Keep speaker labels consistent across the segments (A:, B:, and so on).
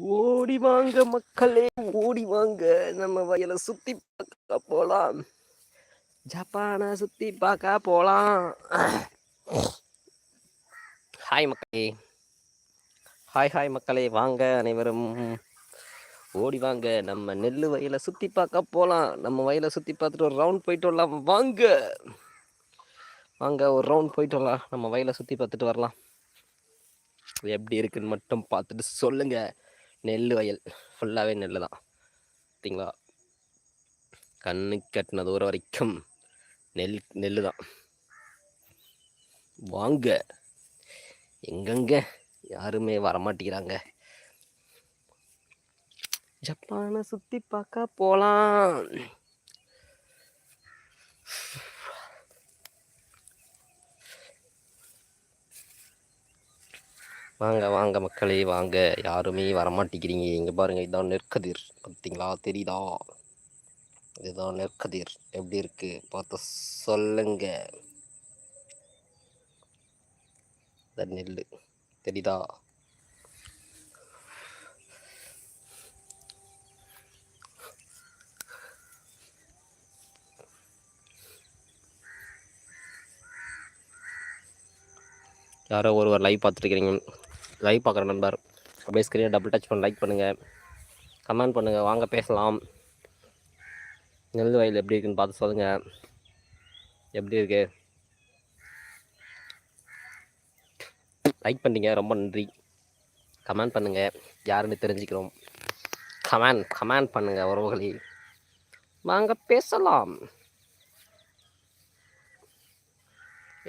A: ஓடி வாங்க மக்களே ஓடி வாங்க. நம்ம வயலை சுத்தி பார்க்க போலாம். ஜப்பானை சுத்தி பார்க்க போலாம். ஹாய் மக்களே. ஹாய் ஹாய் மக்களே. வாங்க அனைவரும். ஓடி வாங்க. நம்ம நெல் வயலை சுற்றி பார்க்க போகலாம் நம்ம வயலை சுற்றி பார்த்துட்டு ஒரு ரவுண்ட் போயிட்டு வரலாம். வாங்க. வாங்க ஒரு ரவுண்ட் போயிட்டு வரலாம். நம்ம வயலை சுற்றி பார்த்துட்டு வரலாம். எப்படி இருக்குன்னு மட்டும் பார்த்துட்டு சொல்லுங்கள் நெல் வயல். ஃபுல்லாகவே நெல் தான். பார்த்தீங்களா? கண்ணு கட்டின தூரம் வரைக்கும் நெல் நெல் தான். வாங்க. எங்கெங்க? யாருமே வரமாட்டேங்கிறாங்க. ஜப்பானை சுற்றி பார்க்க போகலாம் வாங்க வாங்க மக்களே வாங்க. யாருமே வரமாட்டேங்கிறீங்க. இங்கே பாருங்கள் இதுதான் நெற்கதிர். பார்த்தீங்களா? தெரியுதா? இதுதான் நெற்கதிர். எப்படி இருக்குது பார்த்து சொல்லுங்க. நெல் தெரியுதா? யாரோ ஒருவர் லைவ் பார்த்துருக்கிறீங்க லைவ் பார்க்குற நண்பர். அப்படியே ஸ்க்ரீனை டபுள் டச் பண்ணி லைக் பண்ணுங்கள் கமெண்ட் பண்ணுங்கள் வாங்க பேசலாம். நெல் வயல் எப்படி இருக்குன்னு பார்த்து சொல்லுங்கள் எப்படி இருக்கு? லைக் பண்ணிங்க ரொம்ப நன்றி. கமெண்ட் பண்ணுங்கள் யாருன்னு தெரிஞ்சுக்கிறோம். கமெண்ட் கமெண்ட் பண்ணுங்கள் உறவுகளே. வாங்க பேசலாம்.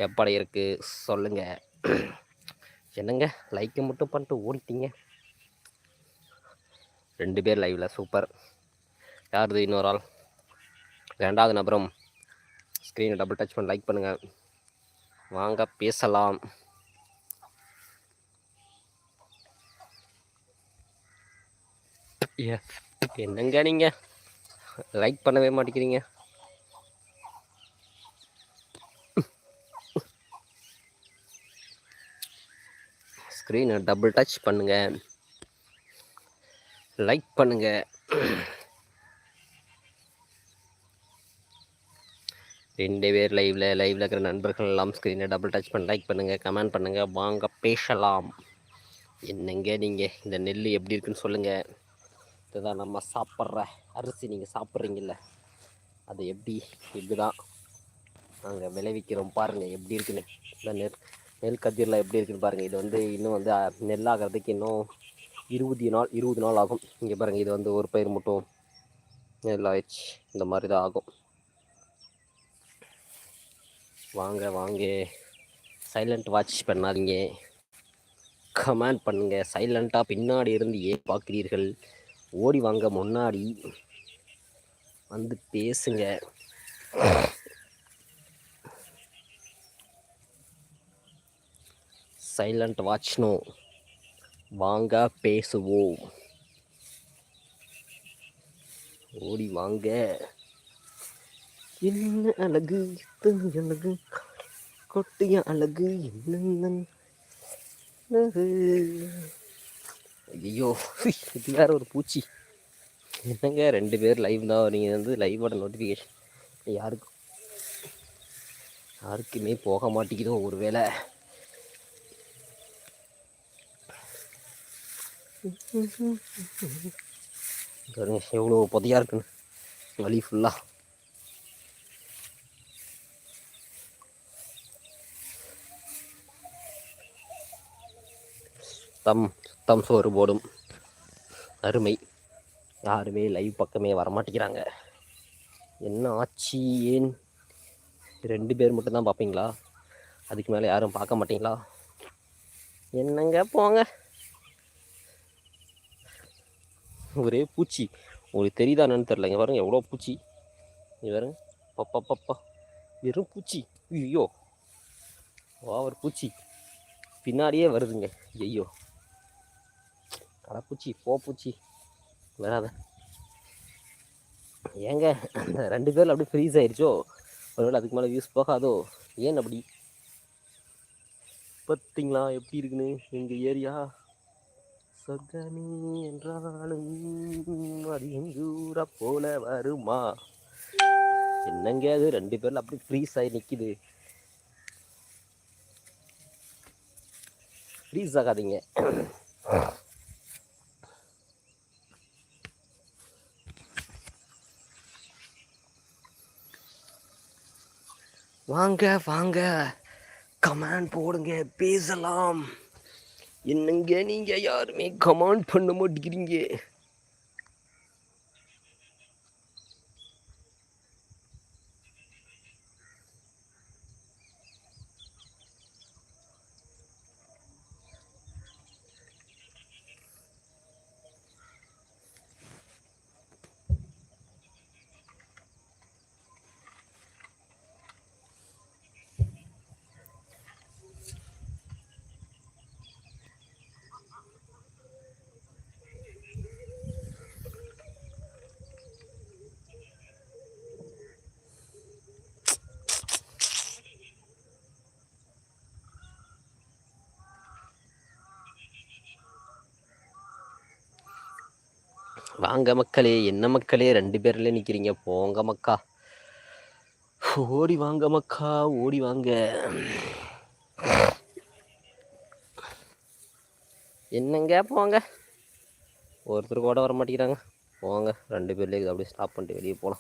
A: எப்படி இருக்குது சொல்லுங்கள் என்னங்க? லைக்கை மட்டும் பண்ணிட்டு ஓடிட்டீங்க. ரெண்டு பேர் லைவில் சூப்பர் யாருது இன்னொரு ஆள்? ரெண்டாவது நபரும் ஸ்க்ரீனை டபுள் டச் பண்ணி லைக் பண்ணுங்கள் வாங்க பேசலாம். என்னங்க நீங்கள் லைக் பண்ணவே மாட்டேங்கிறீங்க. ஸ்க்ரீனை டபுள் டச் பண்ணுங்கள் லைக் பண்ணுங்கள் ரெண்டு பேர் லைவில் லைவில் இருக்கிற நண்பர்கள் எல்லாம் ஸ்க்ரீனை டபுள் டச் பண்ணி லைக் பண்ணுங்கள் கமெண்ட் பண்ணுங்கள் வாங்க பேசலாம். என்னங்க நீங்கள் இந்த நெல் எப்படி இருக்குன்னு சொல்லுங்கள் இதுதான் நம்ம சாப்பிட்ற அரிசி. நீங்கள் சாப்பிட்றீங்கள அது எப்படி? இப்படி தான் நாங்கள் விளைவிக்கிறோம் பாருங்கள் எப்படி இருக்குன்னு. இந்த நெல் நெல் கதிரில் எப்படி இருக்குன்னு பாருங்கள் இது வந்து இன்னும் வந்து நெல்லாகிறதுக்கு இன்னும் இருபது நாள் இருபது நாள் ஆகும். இங்கே பாருங்கள் இது வந்து ஒரு பயிர் மட்டும் நெல் ஆயிடுச்சு இந்த மாதிரி தான் ஆகும். வாங்க வாங்க. சைலண்ட் வாட்ச் பண்ணாதீங்க. கமெண்ட் பண்ணுங்கள் சைலண்ட்டாக பின்னாடி இருந்து ஏன் பார்க்குறீர்கள்? ஓடி வாங்க முன்னாடி வந்து பேசுங்க. சைலண்ட் வாட்ச்னோ வாங்க பேசுவோம். ஓடி வாங்க. என்ன அழகு அழகு கொட்டிய அழகு என்ன ஐயோ இது வேற ஒரு பூச்சி. என்னங்க ரெண்டு பேர் லைவ் தான் நீங்கள் வந்து லைவோட நோட்டிஃபிகேஷன் யாருக்கும் யாருக்குமே போக மாட்டேங்குதோ ஒரு வேளை பாருங்க எவ்வளோ பொதையாக இருக்குன்னு. வலி ஃபுல்லாக சுத்தம் சுத்தம் சோறு போடும். அருமை. யாருமே லைவ் பக்கமே வரமாட்டேங்கிறாங்க. என்ன ஆச்சு ஏன்? ரெண்டு பேர் மட்டும்தான் பார்ப்பீங்களா? அதுக்கு மேலே யாரும் பார்க்க மாட்டீங்களா? என்னங்க போங்க. ஒரே பூச்சி. உங்களுக்கு தெரியுதா என்னன்னு தெரில இங்கே பாருங்கள் எவ்வளோ பூச்சி. இங்கே பாருங்க. பப்பா பப்பா வெறும் பூச்சி. ஐயோ. ஓவர் பூச்சி. பின்னாடியே வருதுங்க. ஐயோ கடைப்பூச்சி போ பூச்சி வராத. ஏங்க அந்த ரெண்டு பேரில் அப்படியே ஃப்ரீஸ் ஆயிடுச்சோ? ஒருவேளை அதுக்கு மேலே வியூஸ் போகாதோ? ஏன் அப்படி? பார்த்தீங்களா எப்படி இருக்குன்னு? எங்கள் ஏரியா? சொர்க்கமே என்றாலும் அது எங்கூர போல வருமா? என்னங்க அது? ரெண்டு பேர்ல அப்படி ஃப்ரீஸ் ஆகி நிற்கிது ஃப்ரீஸ் ஆகாதீங்க. வாங்க வாங்க. கமெண்ட் போடுங்க. பேசலாம். என்னங்க நீங்க? யாருமே கமாண்ட் பண்ண மாட்டேங்கிறீங்க. வாங்க மக்களே என்ன மக்களே? ரெண்டு பேர்ல நிற்கிறீங்க போங்க மக்கா. ஓடி வாங்க மக்கா ஓடி வாங்க. என்னங்க போங்க. ஒருத்தர் கூட வர மாட்டேங்கிறாங்க. போங்க ரெண்டு பேர்லேயே அப்படியே ஸ்டாப் பண்ணிட்டு வெளியே போகலாம்